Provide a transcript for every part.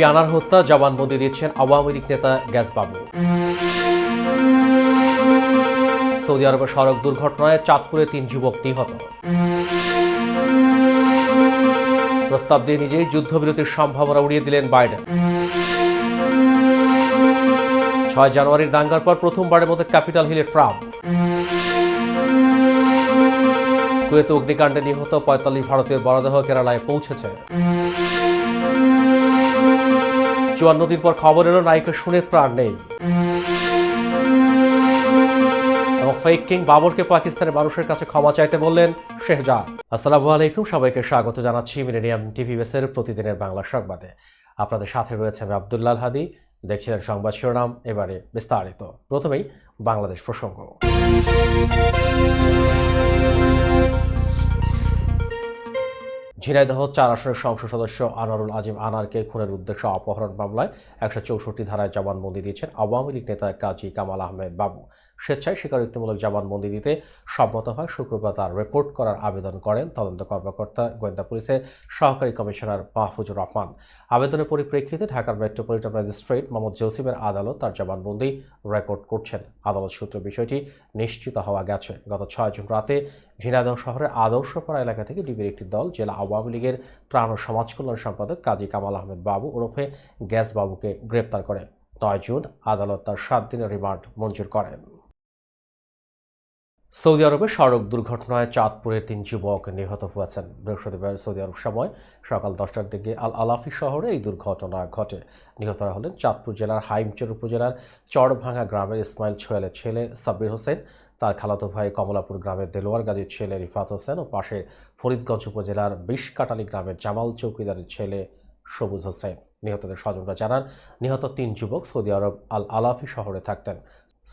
MP আনার হত্যা জবানবন্দি দিচ্ছেন আওয়ামী লীগ নেতা গ্যাসবাবু। সৌদি আরবের সড়ক দুর্ঘটনায় চাঁদপুরে তিন যুবক নিহত। প্রস্তাব দিয়ে নিজেই যুদ্ধবিরতির সম্ভাবনা উড়িয়ে দিলেন বাইডেন। ছয় জানুয়ারির দাঙ্গার পর প্রথমবারের মতো ক্যাপিটাল হিলে ট্রাম্প। কুয়েতে অগ্নিকাণ্ডে নিহত পঁয়তাল্লিশ ভারতীয় মরদেহ কেরালায় পৌঁছেছে। চুয়ান্ন দিন পর খবর এলো, নায়িকা শুনে প্রাণ নেই। এবং ফেক কিং বাবরকে পাকিস্তানের মানুষের কাছে ক্ষমা চাইতে বললেন শেহজাদ। আসসালামু আলাইকুম, সবাইকে স্বাগত জানাচ্ছি মিলেনিয়াম টিভি বেসের প্রতিদিনের বাংলা সংবাদে। আপনাদের সাথে রয়েছে আমি আবদুল্লাল হাদি। দেখছিলেন সংবাদ শিরোনাম, এবারে বিস্তারিত। প্রথমেই বাংলাদেশ প্রসঙ্গ। ঝিনাইদহ চার আসনের সংসদ সদস্য আনারুল আজিম আনারকে খুনের উদ্দেশ্যে অপহরণ মামলায় একশো চৌষট্টি ধারায় জবানবন্দি দিয়েছেন আওয়ামী লীগ নেতা কাজী কামাল আহমেদ বাবু। স্বেচ্ছায় স্বীকারোক্তিমূলক জবানবন্দি দিতে সম্মত হয়। শুক্রবার তার রিপোর্ট করার আবেদন করেন তদন্ত কর্মকর্তা গোয়েন্দা পুলিশের সহকারী কমিশনার মাহফুজুর রহমান। আবেদনের পরিপ্রেক্ষিতে ঢাকার মেট্রোপলিটন ম্যাজিস্ট্রেট মোহাম্মদ জসিমের আদালত তার জবানবন্দি রেকর্ড করছেন। আদালত সূত্র বিষয়টি নিশ্চিত হওয়া গেছে। গত ছয় জুন রাতে ঝিনাইদহ শহরের আদর্শপাড়া এলাকা থেকে ডিবির একটি দল জেলা আওয়ামী লীগের ত্রাণ ও সমাজ কল্যাণ সম্পাদক কাজী কামাল আহমেদ বাবু ওরফে গ্যাস বাবুকে গ্রেপ্তার করে। নয় জুন আদালত তার সাত দিনের রিমান্ড মঞ্জুর করেন। সৌদি আরবে সড়ক দুর্ঘটনায় চাঁদপুরের তিন যুবক নিহত হয়েছেন। বৃহস্পতিবার সৌদি আরব সময় সকাল দশটার দিকে আল আলাফি শহরে এই দুর্ঘটনা ঘটে। নিহতরা হলেন চাঁদপুর জেলার হাইমচর উপজেলার চরভাঙ্গা গ্রামের ইসমাইল ছোয়ালের ছেলে সাব্বির হোসেন, তার খালাতো ভাই কমলাপুর গ্রামের দেলোয়ার গাজীর ছেলে রিফাত হোসেন ও পাশে ফরিদগঞ্জ উপজেলার বিষকাটালি গ্রামের জামাল চৌকিদারের ছেলে সবুজ হোসেন। নিহতদের স্বজনরা জানান, নিহত তিন যুবক সৌদি আরব আল আলাফি শহরে থাকতেন।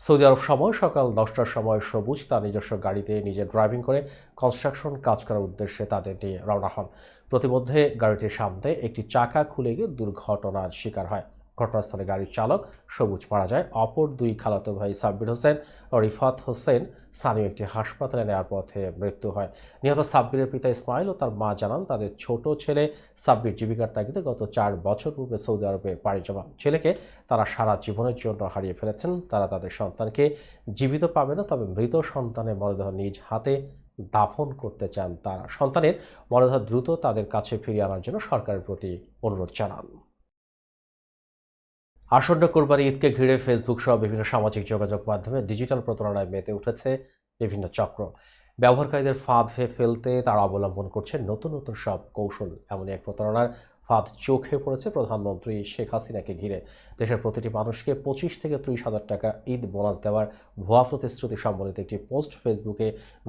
সৌদি আরব সময় সকাল দশটার সময় সবুজ, তার নিজস্ব গাড়িতে নিজে ড্রাইভিং করে কনস্ট্রাকশন কাজ করার উদ্দেশ্যে তাদের নিয়ে রওনা হন। প্রতিমধ্যে গাড়িটির সামনে একটি চাকা খুলে গিয়ে দুর্ঘটনার শিকার হয়। ঘটনাস্থলে গাড়ির চালক সবুজ মারা যায়। অপর দুই খালাতো ভাই সাব্বির হোসেন ও রিফাত হোসেন স্থানীয় একটি হাসপাতালে নেওয়ার পথে মৃত্যু হয়। নিহত সাব্বিরের পিতা ইসমাইল ও তার মা জানান, তাদের ছোট ছেলে সাব্বির জীবিকার তাগিদে গত চার বছর পূর্বে সৌদি আরবে পাড়ি জমান। ছেলেকে তারা সারা জীবনের জন্য হারিয়ে ফেলেছেন। তারা তাদের সন্তানকে জীবিত পাবে না, তবে মৃত সন্তানের মরদেহ নিজ হাতে দাফন করতে চান তারা। সন্তানের মরদেহ দ্রুত তাদের কাছে ফিরিয়ে আনার জন্য সরকারের প্রতি অনুরোধ জানান। আসন্ন কোরবানি ঈদকে ঘিরে ফেসবুক সহ বিভিন্ন সামাজিক যোগাযোগ মাধ্যমে ডিজিটাল প্রতারণায় মেতে উঠেছে বিভিন্ন চক্র। ব্যবহারকারীদের ফাঁদ ফে ফেলতে তারা অবলম্বন করছে নতুন নতুন সব কৌশল। এমন এক প্রতারণার ফাঁদ চোখে পড়েছে প্রধানমন্ত্রী শেখ হাসিনাকে ঘিরে। দেশের প্রতিটি মানুষকে পঁচিশ থেকে ত্রিশ হাজার টাকা ঈদ বোনাস দেওয়ার ভুয়া প্রতিশ্রুতি সম্বলিত একটি পোস্ট ফেসবুকে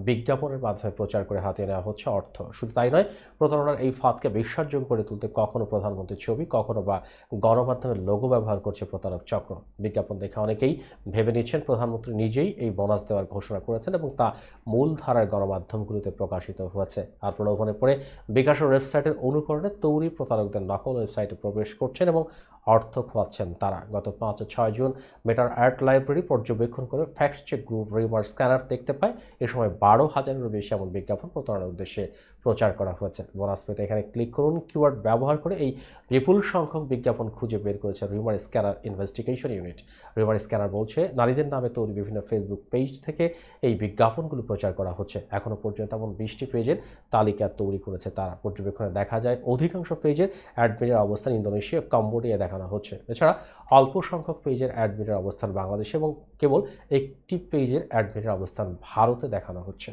বিজ্ঞাপনের মাধ্যমে প্রচার করে হাতিয়ে নেওয়া হচ্ছে অর্থ। শুধু তাই নয়, প্রতারণার এই ফাঁদকে বিশ্বাসযোগ্য করে তুলতে কখনো প্রধানমন্ত্রীর ছবি, কখনো বা গণমাধ্যমের লোগো ব্যবহার করছে প্রতারক চক্র। বিজ্ঞাপন দেখে অনেকেই ভেবে নিচ্ছেন প্রধানমন্ত্রী নিজেই এই বোনাস দেওয়ার ঘোষণা করেছেন এবং তা মূলধারার গণমাধ্যমগুলিতে প্রকাশিত হয়েছে। আর প্রলোভনে পড়ে বিকাশের ওয়েবসাইটের অনুকরণে তৈরি প্রতারকদের নকল ওয়েবসাইটে প্রবেশ করছেন এবং অর্থ খোয়াচ্ছেন তারা। গত পাঁচ ও ছয় জুন মেটার আর্ট লাইব্রেরি পর্যবেক্ষণ করে fact check group Rumor Scanner দেখতে পায়। এ সময় বারো হাজারেরও বেশি এমন বিজ্ঞাপন প্রতারণার উদ্দেশ্যে প্রচার করা হয়েছে। বোনাস পেতে এখানে ক্লিক করুন। কিওয়ার্ড ব্যবহার করে এই বিপুল সংখ্যক বিজ্ঞাপন খুঁজে বের করেছে Rumor Scanner investigation unit Rumor Scanner বলছে, নারীদের নামে তৈরি বিভিন্ন ফেসবুক পেজ থেকে এই বিজ্ঞাপনগুলো প্রচার করা হচ্ছে। এখনও পর্যন্ত এমন বিশটি পেজের তালিকা তৈরি করেছে তারা। পর্যবেক্ষণে দেখা যায়, অধিকাংশ পেজের অ্যাডমিনের অবস্থান ইন্দোনেশিয়া, কম্বোডিয়া দেখানো হচ্ছে। এছাড়া অল্প সংখ্যক পেজের অ্যাডমিনের অবস্থান বাংলাদেশে এবং কেবল একটি পেজের অ্যাডমিনের অবস্থান ভারতে দেখানো হচ্ছে।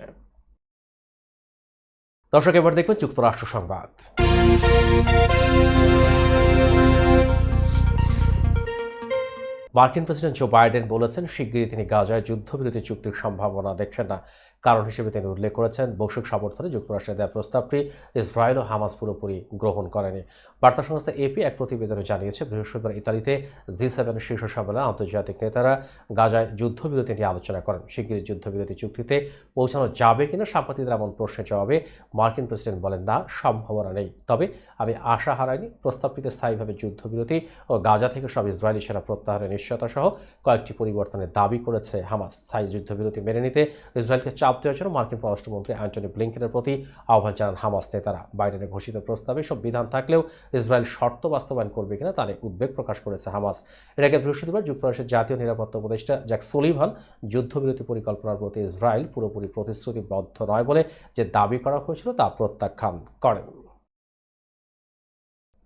দর্শক, এবার দেখবেন যুক্তরাষ্ট্র সংবাদ। মার্কিন প্রেসিডেন্ট জো বাইডেন বলেছেন, শিগগিরই তিনি গাজায় যুদ্ধবিরতি চুক্তির সম্ভাবনা দেখছেন না। কারণ হিসেবে তিনি উল্লেখ করেছেন, বৈশ্বিক সমর্থনে যুক্তরাষ্ট্রের দেওয়া প্রস্তাবটি ইসরায়েল ও হামাস পুরোপুরি গ্রহণ করেনি। বার্তা সংস্থা এপি এক প্রতিবেদনে জানিয়েছে, বৃহস্পতিবার ইতালিতে জি সেভেন শীর্ষ সম্মেলনে আন্তর্জাতিক নেতারা গাজায় যুদ্ধবিরতি নিয়ে আলোচনা করেন। শিগগিরই যুদ্ধবিরতি চুক্তিতে পৌঁছানো যাবে কিনা সাংবাদিকদের এমন প্রশ্নের জবাবে মার্কিন প্রেসিডেন্ট বলেন, না, সম্ভাবনা নেই। তবে আমি আশা হারাইনি, প্রস্তাবটিতে স্থায়ীভাবে যুদ্ধবিরতি ও গাজা থেকে সব ইসরায়েলি সেনা প্রত্যাহারের নিশ্চয়তা সহ কয়েকটি পরিবর্তনের দাবি করেছে হামাস। স্থায়ী যুদ্ধবিরতি মেনে নিতে ইসরায়েলকে চাপ চাপ দেওয়ার জন্য মার্কিন পররাষ্ট্রমন্ত্রী অ্যান্টনি ব্লিংকেনের প্রতি আহ্বান জানান হামাস নেতারা। বাইডেনের ঘোষিত প্রস্তাবে সব বিধান থাকলেও ইসরায়েল শর্ত বাস্তবায়ন করবে কিনা তার উদ্বেগ প্রকাশ করেছে হামাস। আগে বৃহস্পতিবার যুক্তরাষ্ট্রের জাতীয় নিরাপত্তা উপদেষ্টা জ্যাক সুলিভান যুদ্ধবিরতি পরিকল্পনার প্রতি ইসরায়েল পুরোপুরি প্রতিশ্রুতিবদ্ধ নয় বলে যে দাবি করা হয়েছিল তা প্রত্যাখ্যান করেন।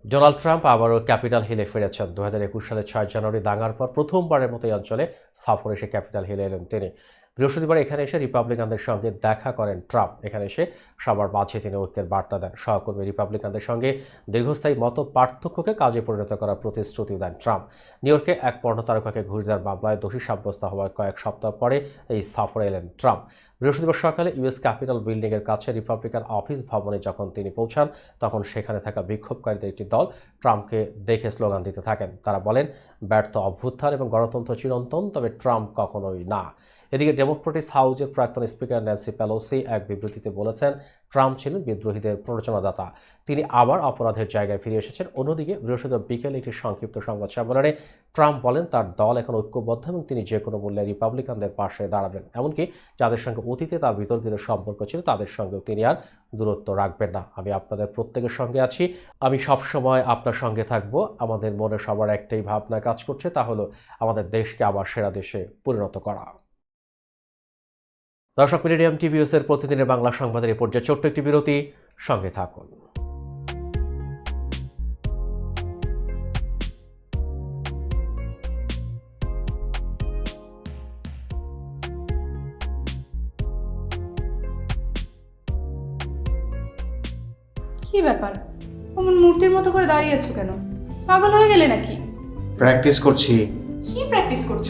ডোনাল্ড ট্রাম্প আবারও ক্যাপিটাল হিলে ফিরেছেন। দু হাজার একুশ সালের ছয় জানুয়ারি দাঙ্গার পর প্রথমবারের মতো এই অঞ্চলে সফর এসে ক্যাপিটাল হিলে এলেন তিনি। বৃহস্পতিবার এখানে এসে রিপাবলিকানদের সঙ্গে দেখা করেন ট্রাম্প। এখানে এসে সবার মাঝে তিনি ঐক্যের বার্তা দেন। সহকর্মী রিপাবলিকানদের সঙ্গে দীর্ঘস্থায়ী মত পার্থক্যকে কাজে পরিণত করার প্রতিশ্রুতি দেন ট্রাম্প। নিউ ইয়র্কে এক পর্ণতারকাকে ঘুষ দেওয়ার মামলায় দোষী সাব্যস্ত হওয়ার কয়েক সপ্তাহ পরে এই সফরে এলেন ট্রাম্প। বৃহস্পতিবার সকালে ইউএস ক্যাপিটাল বিল্ডিংয়ের কাছে রিপাবলিকান অফিস ভবনে যখন তিনি পৌঁছান, তখন সেখানে থাকা বিক্ষোভকারীদের একটি দল ট্রাম্পকে দেখে স্লোগান দিতে থাকেন। তারা বলেন, ব্যর্থ অভ্যুত্থান এবং গণতন্ত্র চিরন্তন, তবে ট্রাম্প কখনোই না। এদিকে ডেমোক্রেটিস হাউজের প্রাক্তন স্পিকার ন্যান্সি পেলোসি এক বিবৃতিতে বলেছেন, ট্রাম্প ছিলেন বিদ্রোহীদের প্ররোচনাদাতা। তিনি আবার অপরাধের জায়গায় ফিরে এসেছেন। অন্যদিকে বৃহস্পতিবার বিকেলে একটি সংক্ষিপ্ত সংবাদ সম্মেলনে ট্রাম্প বলেন, তার দল এখন ঐক্যবদ্ধ এবং তিনি যে কোনো মূল্যে রিপাবলিকানদের পাশে দাঁড়াবেন। এমনকি যাদের সঙ্গে অতীতে তার বিতর্কিত সম্পর্ক ছিল, তাদের সঙ্গেও তিনি আর দূরত্ব রাখবেন না। আমি আপনাদের প্রত্যেকের সঙ্গে আছি। আমি সবসময় আপনার সঙ্গে থাকব। আমাদের মনে সবার একটাই ভাবনা কাজ করছে, তা হলো আমাদের দেশকে আবার সেরা দেশে পরিণত করা। দর্শক মিডিয়াম টিভিএসের প্রতিদিনের বাংলা সংবাদের এই পর্যায়ে ছোট্ট একটি বিরতি। সঙ্গে থাকুন। কি ব্যাপার? অমন মূর্তির মতো করে দাঁড়িয়ে আছো কেন? পাগল হয়ে গেলে নাকি? প্র্যাকটিস করছি। কি প্র্যাকটিস করছ?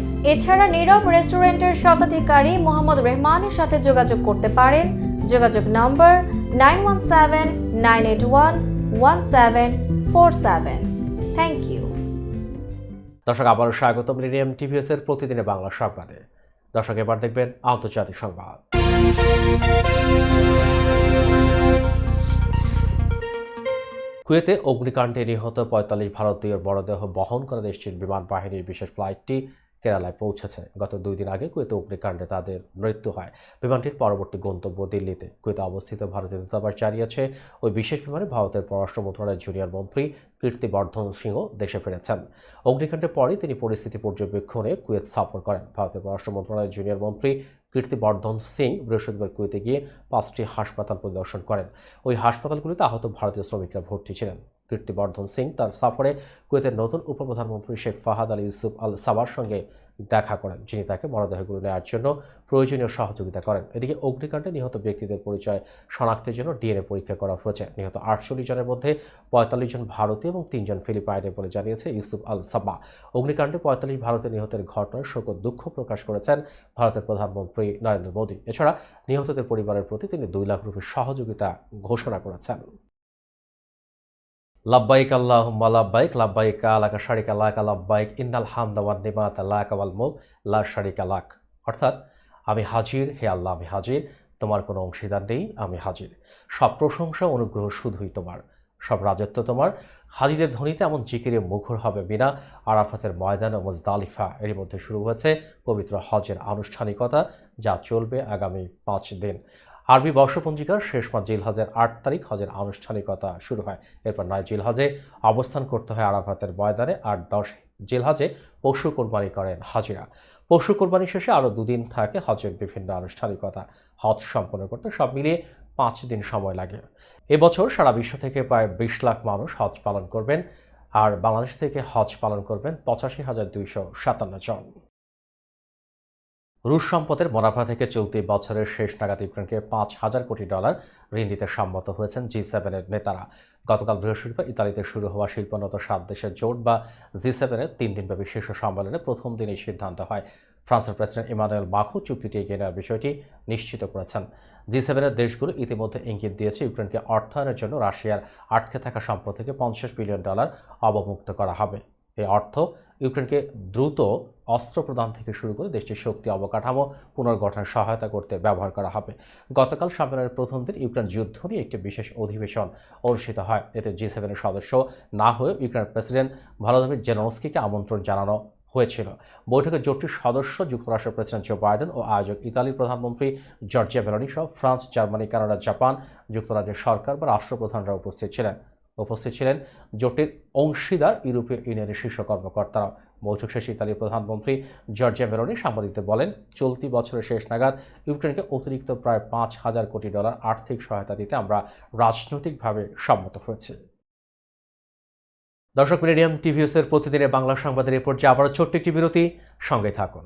এছাড়া নীরব রেস্টুরেন্টের স্বত্বাধিকারী মোহাম্মদ রেহমানের সাথে যোগাযোগ করতে পারেন। যোগাযোগ number nine one seven, nine eight one one seven four seven. Thank you দর্শক, আবারও স্বাগত। মিলিনিয়াম টিভিএস এর প্রতিদিনের বাংলা সংবাদে। দর্শক, এবার দেখবেন আন্তর্জাতিক সংবাদ। কুয়েতে অগ্নিকাণ্ডে নিহত পঁয়তাল্লিশ ভারতীয় মরদেহ বহন করা দেশটির বিমান বাহিনীর বিশেষ ফ্লাইটটি কেরালায় পৌঁছেছে। গত দুই দিন আগে কুয়েতে অগ্নিকাণ্ডে তাদের মৃত্যু হয়। বিমানটির পরবর্তী গন্তব্য দিল্লিতে। কুয়েতে অবস্থিত ভারতীয় দূতাবাস জানিয়েছে, ওই বিশেষ বিমানে ভারতের পররাষ্ট্র মন্ত্রণালয়ের জুনিয়র মন্ত্রী কীর্তিবর্ধন সিংহ দেশে ফিরেছেন। অগ্নিকাণ্ডের পরই তিনি পরিস্থিতি পর্যবেক্ষণে কুয়েত সফর করেন। ভারতের পররাষ্ট্র মন্ত্রণালয়ের জুনিয়র মন্ত্রী কীর্তিবর্ধন সিং বৃহস্পতিবার কুয়েতে গিয়ে পাঁচটি হাসপাতাল পরিদর্শন করেন। ওই হাসপাতালগুলিতে আহত ভারতীয় শ্রমিকরা ভর্তি ছিলেন। কীর্তিবর্ধন সিং তার সফরে কুয়েতের নতুন উপপ্রধানমন্ত্রী শেখ ফাহাদ আলী ইউসুফ আল সাবার সঙ্গে দেখা করেন, যিনি তাকে মরদেহগুলো নেওয়ার জন্য প্রয়োজনীয় সহযোগিতা করেন। এদিকে অগ্নিকাণ্ডে নিহত ব্যক্তিদের পরিচয় শনাক্তের জন্য ডিএনএ পরীক্ষা করা হয়েছে। নিহত আটচল্লিশ জনের মধ্যে পঁয়তাল্লিশ জন ভারতীয় এবং তিনজন ফিলিপাইনের বলে জানিয়েছে ইউসুফ আল সাবা অগ্নিকাণ্ডে পঁয়তাল্লিশ ভারতীয় নিহতের ঘটনায় শোক দুঃখ প্রকাশ করেছেন ভারতের প্রধানমন্ত্রী নরেন্দ্র মোদী। এছাড়া নিহতদের পরিবারের প্রতি তিনি দুই লাখ রুপির সহযোগিতা ঘোষণা করেছেন। লাব্বাইক আল্লাহুম্মা লাব্বাইক লাব্বাইক আলাকা শারিকা লাক লাব্বাইক, ইন্নাল হামদা ওয়ান নিমাত লাক ওয়াল মুলক, লা শারিকা লাক। অর্থাৎ আমি হাজির, হে আল্লাহ আমি হাজির, তোমার কোনো অংশীদার নেই, আমি হাজির। সব প্রশংসা অনুগ্রহ শুধুই তোমার, সব রাজত্ব তোমার। হাজিদের ধ্বনিতে এমন জিকিরে মুখর হবে বিনা, আরাফাতের ময়দান ও মুজদালিফা। এরই মধ্যে শুরু হয়েছে পবিত্র হজের আনুষ্ঠানিকতা, যা চলবে আগামী পাঁচ দিন। আরবি বর্ষপঞ্জিকার শেষ মাস জিলহজের আট তারিখ হজের আনুষ্ঠানিকতা শুরু হয়। এরপর নয় জিলহজে অবস্থান করতে হয় আরাফাতের ময়দানে আর দশ জিলহজে পশু কোরবানি করেন হাজিরা। পশু কোরবানি শেষে আরও দুদিন থাকে হজের বিভিন্ন আনুষ্ঠানিকতা। হজ সম্পন্ন করতে সব মিলিয়ে পাঁচ দিন সময় লাগে। এবছর সারা বিশ্ব থেকে প্রায় বিশ লাখ মানুষ হজ পালন করবেন, আর বাংলাদেশ থেকে হজ পালন করবেন পঁচাশি হাজার দুইশো সাতান্ন জন। রুশ সম্পদের মুনাফা থেকে চলতি বছরের শেষ নাগাদ ইউক্রেনকে পাঁচ হাজার কোটি ডলার ঋণ দিতে সম্মত হয়েছেন জি সেভেনের নেতারা। গতকাল বৃহস্পতিবার ইতালিতে শুরু হওয়া শিল্পোন্নত সাত দেশের জোট বা জি সেভেনের তিন দিনব্যাপী শীর্ষ সম্মেলনে প্রথম দিনেই সিদ্ধান্ত হয়। ফ্রান্সের প্রেসিডেন্ট ইমানুয়েল মাখু চুক্তিটি এগিয়ে নেওয়ার বিষয়টি নিশ্চিত করেছেন। জি সেভেনের দেশগুলো ইতিমধ্যে ইঙ্গিত দিয়েছে ইউক্রেনকে অর্থায়নের জন্য রাশিয়ার আটকে থাকা সম্পদ থেকে পঞ্চাশ বিলিয়ন ডলার অবমুক্ত করা হবে। এই অর্থ ইউক্রেনকে দ্রুত অস্ত্র প্রদান থেকে শুরু করে দেশটির শক্তি অবকাঠামো পুনর্গঠনে সহায়তা করতে ব্যবহার করা হবে। গতকাল সম্মেলনের প্রথম দিন ইউক্রেন যুদ্ধ নিয়ে একটি বিশেষ অধিবেশন অনুষ্ঠিত হয়। এতে জি সেভেনের সদস্য না হয়ে ইউক্রেনের প্রেসিডেন্ট ভলোদিমির জেনস্কিকে আমন্ত্রণ জানানো হয়েছিল। বৈঠকে জোটটির সদস্য, যুক্তরাষ্ট্রের প্রেসিডেন্ট জো বাইডেন ও আয়োজক ইতালির প্রধানমন্ত্রী জর্জিয়া মেলোনি সহ ফ্রান্স, জার্মানি, কানাডা, জাপান যুক্তরাজ্যের সরকার বা রাষ্ট্রপ্রধানরা উপস্থিত ছিলেন। উপস্থিত ছিলেন জোটের অংশীদার ইউরোপীয় ইউনিয়নের শীর্ষ কর্মকর্তারা। বৈঠক শেষে ইতালির প্রধানমন্ত্রী জর্জিয়া মেলোনি সাংবাদিকদের বলেন, চলতি বছরের শেষ নাগাদ ইউক্রেনকে অতিরিক্ত প্রায় পাঁচ হাজার কোটি ডলার আর্থিক সহায়তা দিতে আমরা রাজনৈতিকভাবে সম্মত হয়েছি। দর্শক মিলেনিয়াম টিভিএসের প্রতিদিনের বাংলা সংবাদের এরপর যে আবারও ছোট্ট একটি বিরতি। সঙ্গে থাকুন।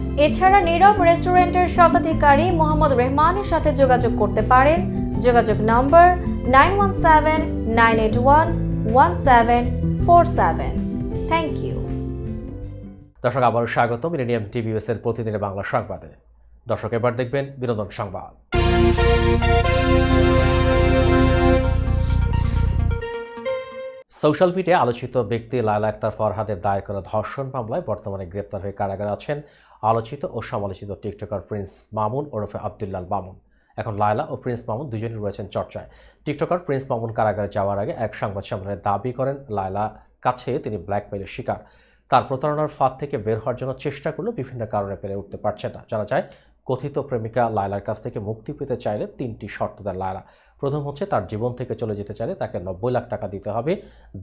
এছাড়া নীরব রেস্টুরেন্টের শতাধিকারী মোহাম্মদ রেহমানের সাথে যোগাযোগ করতে পারেন। যোগাযোগ number nine one seven, nine eight one one seven four seven. Thank you. দর্শক, আবারও স্বাগত মিলেনিয়াম টিভিএস এর প্রতিদিনের বাংলা সংবাদে। দর্শক, এবার দেখবেন বিনোদন সংবাদ। সোশ্যাল মিডিয়ায় আলোচিত ব্যক্তি লায়লা আক্তার ফরহাদের দায়ের করা ধর্ষণ মামলায় বর্তমানে গ্রেপ্তার হয়ে কারাগারে আছেন আলোচিত ও সমালোচিত টিকটকার প্রিন্স মামুন ওরফে আবদুল্লাল মামুন। এখন লায়লা ও প্রিন্স মামুন দুজনই রয়েছেন চর্চায়। টিকটকার প্রিন্স মামুন কারাগারে যাওয়ার আগে এক সংবাদ সম্মেলনে দাবি করেন লায়লা কাছে তিনি ব্ল্যাকমেইলের শিকার। তার প্রতারণার ফাঁদ থেকে বের হওয়ার জন্য চেষ্টা করলেও বিভিন্ন কারণে পেরে উঠতে পারছে না। জানা যায়, কথিত প্রেমিকা লায়লার কাছ থেকে মুক্তি পেতে চাইলে তিনটি শর্ত দেন লায়লা। প্রথম হচ্ছে, তার জীবন থেকে চলে যেতে চাইলে তাকে নব্বই লাখ টাকা দিতে হবে।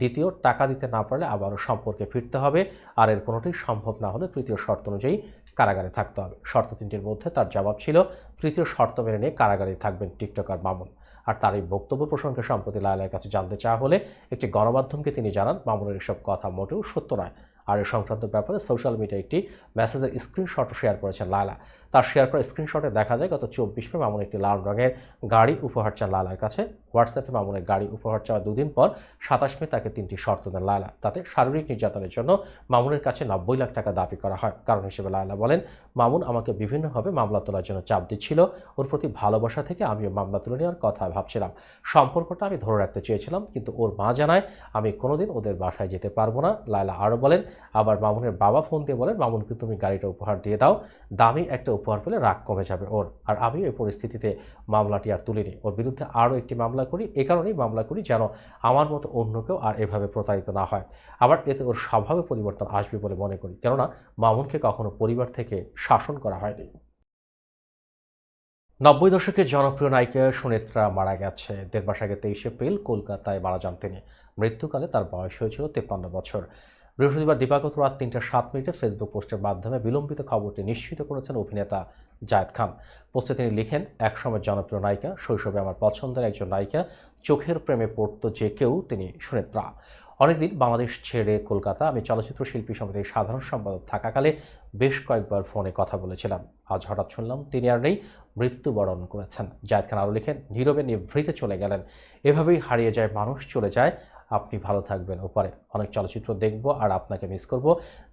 দ্বিতীয়, টাকা দিতে না পারলে আবারও সম্পর্কে ফিরতে হবে। আর এর কোনোটি সম্ভব না হলে তৃতীয় শর্ত অনুযায়ী কারাগারে থাকতে হবে। শর্ত তিনটির মধ্যে তার জবাব ছিল, তৃতীয় শর্ত মেনে নিয়ে কারাগারে থাকবেন টিকটকার মামুন। আর তার এই বক্তব্য প্রসঙ্গে সম্প্রতি লায়লার কাছে জানতে চাওয়া হলে একটি গণমাধ্যমকে তিনি জানান, মামুনের এসব কথা মোটেও সত্য নয়। আর এ সংক্রান্ত ব্যাপারে সোশ্যাল মিডিয়ায় একটি মেসেজের স্ক্রিনশটও শেয়ার করেছেন লায়লা। তার শেয়ার করা স্ক্রিনশটে দেখা যায়, গত চব্বিশ মে মামুন একটি লাল রঙের গাড়ি উপহার চান লালার কাছে। হোয়াটসঅ্যাপে মামুনের গাড়ি উপহার চাওয়া দুদিন পর সাতাশ মে তাকে তিনটি শর্ত দেন লায়লা। তাতে শারীরিক নির্যাতনের জন্য মামুনের কাছে নব্বই লাখ টাকা দাবি করা হয়। কারণ হিসেবে লায়লা বলেন, মামুন আমাকে বিভিন্নভাবে মামলা তোলার জন্য চাপ দিচ্ছিল। ওর প্রতি ভালোবাসা থেকে আমিও মামলা তুলে নেওয়ার কথা ভাবছিলাম। সম্পর্কটা আমি ধরে রাখতে চেয়েছিলাম, কিন্তু ওর মা জানায়, আমি কোনোদিন ওদের বাসায় যেতে পারব না। লায়লা আরও বলেন, আবার মামুনের বাবা ফোন দিয়ে বলেন, মামুনকে তুমি গাড়িটা উপহার দিয়ে দাও। দামি একটা উপহার পেলে রাগ কমে যাবে ওর। আর আমি ওই পরিস্থিতিতে মামলাটি আর তুলিনি। ওর বিরুদ্ধে আরও একটি মামলা করি, এ কারণেই মামলা করি যেন আমার মতো অন্য কেউ আর এভাবে প্রতারিত না হয়। আবার এতে ওর স্বভাবে পরিবর্তন আসবে বলে মনে করি। কেননা মামুনকে কখনো পরিবার থেকে শাসন করা হয়নি। নব্বই দশকের জনপ্রিয় নায়িকা সুনেত্রা মারা গেছে। দেড় মাস আগে তেইশে এপ্রিল কলকাতায় মারা যান তিনি। মৃত্যুকালে তার বয়স হয়েছিল তেপ্পান্ন বছর। বৃহস্পতিবার দিবাগত রাত তিনটা সাত মিনিটে ফেসবুক পোস্টের মাধ্যমে বিলম্বিত খবরটি নিশ্চিত করেছেন অভিনেতা জায়েদ খান। পোস্টে তিনি লিখেন, একসময় জনপ্রিয় নায়িকা, শৈশবে আমার পছন্দের একজন নায়িকা, চোখের প্রেমে পড়তো যে কেউ তিনি সুনেত্রা। অনেকদিন বাংলাদেশ ছেড়ে কলকাতা, আমি চলচ্চিত্র শিল্পী সমিতির সাধারণ সম্পাদক থাকাকালে বেশ কয়েকবার ফোনে কথা বলেছিলাম। আজ হঠাৎ শুনলাম, তিনি আর নেই, মৃত্যুবরণ করেছেন। জায়েদ খান আরও লিখেন, নীরবে নিভৃতে চলে গেলেন। এভাবেই হারিয়ে যায় মানুষ, চলে যায় আপনি ভালো থাকবেন। ওপারে অনেক চলচ্চিত্র দেখব আর আপনাকে মিস করব।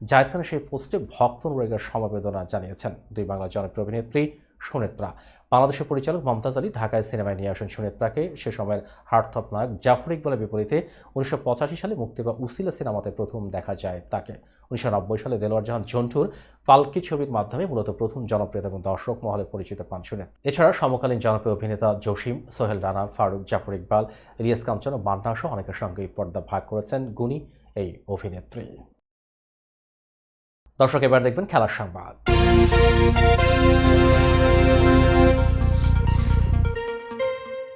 জাহিদ খানের সেই পোস্টে ভক্ত রোগের সমবেদনা জানিয়েছেন দুই বাংলা জনপ্রিয় অভিনেত্রী সুনেত্রা। বাংলাদেশের পরিচালক মমতাজ আলী ঢাকায় সিনেমায় নিয়ে আসেন সুনেত্রাকে সে সময়ের হার্থপ নায়ক জাফর ইকবালের বিপরীতে উনিশশো পঁচাশি সালে মুক্তি পাওয়া উসিলা সিনেমাতে প্রথম দেখা যায় তাকে। উনিশশো নব্বই সালে দেলোয়ার জাহান ঝন্টুর পালকি ছবির মাধ্যমে মূলত প্রথম জনপ্রিয়তা এবং দর্শক মহলে পরিচিত পান সুনেত। এছাড়া সমকালীন জনপ্রিয় অভিনেতা জসিম, সোহেল রানা, ফারুক, জাফর ইকবাল, ইলিয়াস কাঞ্চন ও মান্না সহ অনেকের সঙ্গে পর্দা ভাগ করেছেন গুণী এই অভিনেত্রী। দর্শক, এবার দেখবেন খেলার সংবাদ।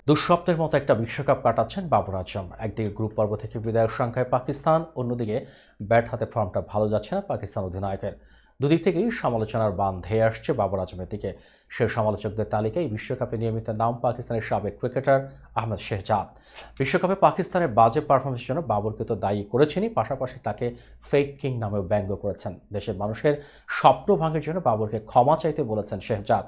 দুঃস্বপ্নের মতো একটা বিশ্বকাপ কাটাচ্ছেন বাবর আজম। একদিকে গ্রুপ পর্ব থেকে বিদায়ের সংখ্যায় পাকিস্তান, অন্যদিকে ব্যাট হাতে ফর্মটা ভালো যাচ্ছে না পাকিস্তান অধিনায়কের। দুদিক থেকেই সমালোচনার বান ধেয়ে আসছে বাবর আজমের দিকে। সে সমালোচকদের তালিকায় বিশ্বকাপে নিয়মিত নাম পাকিস্তানের সাবেক ক্রিকেটার আহমেদ শেহজাদ। বিশ্বকাপে পাকিস্তানের বাজে পারফরমেন্সের জন্য বাবরকে তো দায়ী করেছেনই, পাশাপাশি তাকে ফেক কিং নামেও ব্যঙ্গ করেছেন। দেশের মানুষের স্বপ্ন ভাঙের জন্য বাবরকে ক্ষমা চাইতে বলেছেন শেহজাদ।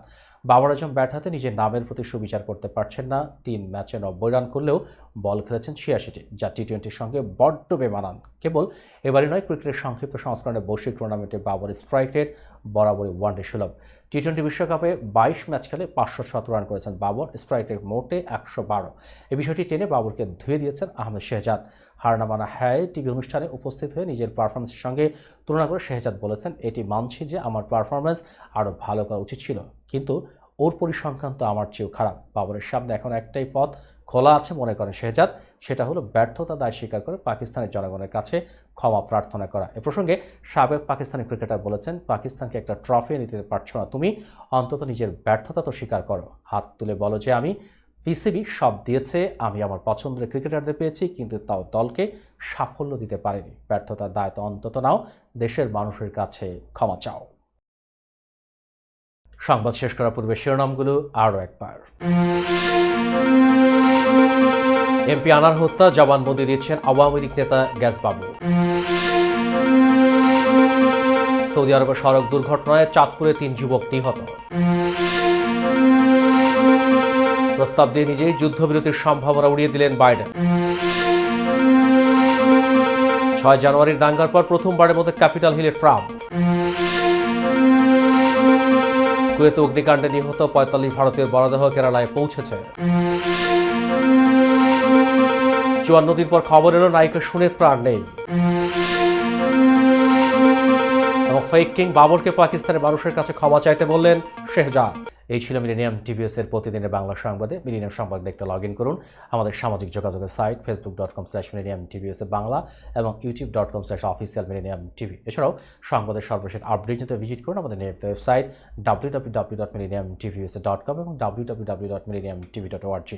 বাবর আজম ব্যাট হাতে নিজের নামের প্রতি সুবিচার করতে পারছেন না। তিন ম্যাচে নব্বই রান করলেও বল খেলেছেন ছিয়াশিটি। যা টি টোয়েন্টির সঙ্গে বড্ড বেমানান। কেবল এবারই নয়, ক্রিকেটের সংক্ষিপ্ত সংস্করণে বৈশ্বিক টুর্নামেন্টে বাবর স্ট্রাইক রেট বরাবরই ওয়ানডে সুলভ। টি টোয়েন্টি বিশ্বকাপে বাইশ ম্যাচ খেলে পাঁচশো ছত রান করেছেন বাবর স্প্রাইটের মোটে একশো বারো। এই বিষয়টি টেনে বাবরকে ধুয়ে দিয়েছেন আহমেদ শেহজাদ। হারনামানা হ্যায় টিভি অনুষ্ঠানে উপস্থিত হয়ে নিজের পারফরমেন্সের সঙ্গে তুলনা করে শেহজাদ বলেছেন, এটি মানছি যে আমার পারফরমেন্স আরও ভালো করা উচিত ছিল, কিন্তু ওর পরিসংখ্যান তো আমার চেয়েও খারাপ। বাবরের সামনে এখন একটাই পথ খোলা আছে মনে করেন শেহজাদ, সেটা হলো ব্যর্থতা দায় স্বীকার করে পাকিস্তানের জনগণের কাছে ক্ষমা প্রার্থনা করা। এ প্রসঙ্গে সাবেক পাকিস্তানি ক্রিকেটার বলেছেন, পাকিস্তানকে একটা ট্রফি নিতে পারছ না তুমি, অন্তত নিজের ব্যর্থতা তো স্বীকার করো। হাত তুলে বলো যে আমি পিসিবি সব দিয়েছে, আমি আমার পছন্দের ক্রিকেটারদের পেয়েছি, কিন্তু তাও দলকে সাফল্য দিতে পারেনি। ব্যর্থতার দায় তো অন্তত নাও, দেশের মানুষের কাছে ক্ষমা চাও। সংবাদ শেষ করার পূর্বে শিরোনামগুলো আরও একবার। এমপি আনার হত্যা জবানবন্দি দিচ্ছেন আওয়ামী লীগ নেতা গ্যাসবাবু। সৌদি আরবের সড়ক দুর্ঘটনায় চাঁদপুরে তিন যুবক নিহত। প্রস্তাব দিয়ে নিজেই যুদ্ধবিরতির সম্ভাবনা উড়িয়ে দিলেন বাইডেন। ছয় জানুয়ারির দাঙ্গার পর প্রথমবারের মতো ক্যাপিটাল হিলে ট্রাম্প। কুয়েতে অগ্নিকাণ্ডে নিহত পঁয়তাল্লিশ ভারতীয় বরাদেহ কেরালায় পৌঁছেছে। চুয়ান্ন দিন পর খবর এলো, নায়িকা সুনেত্রা আর নেই। এবং ফেক কিং বাবরকে পাকিস্তানের মানুষের কাছে ক্ষমা চাইতে বললেন শেহজাদ। এই ছিল মিলিনিয়াম টিভিএস এর প্রতিদিনের বাংলা সংবাদে। মিলিনিয়াম সংবাদ দেখতে লগ ইন করুন। আমাদের সামাজিক যোগাযোগের site Facebook dot com slash Millennium TVs Bangla এবং YouTube dot com slash official Millennium TV এছাড়াও সংবাদের সর্বশেষ আপডেট নিতে ভিজিট করুন আমাদের নিয়মিত website W W W dot Millennium TVs dot com এবং W W W dot Millennium TV dot ORG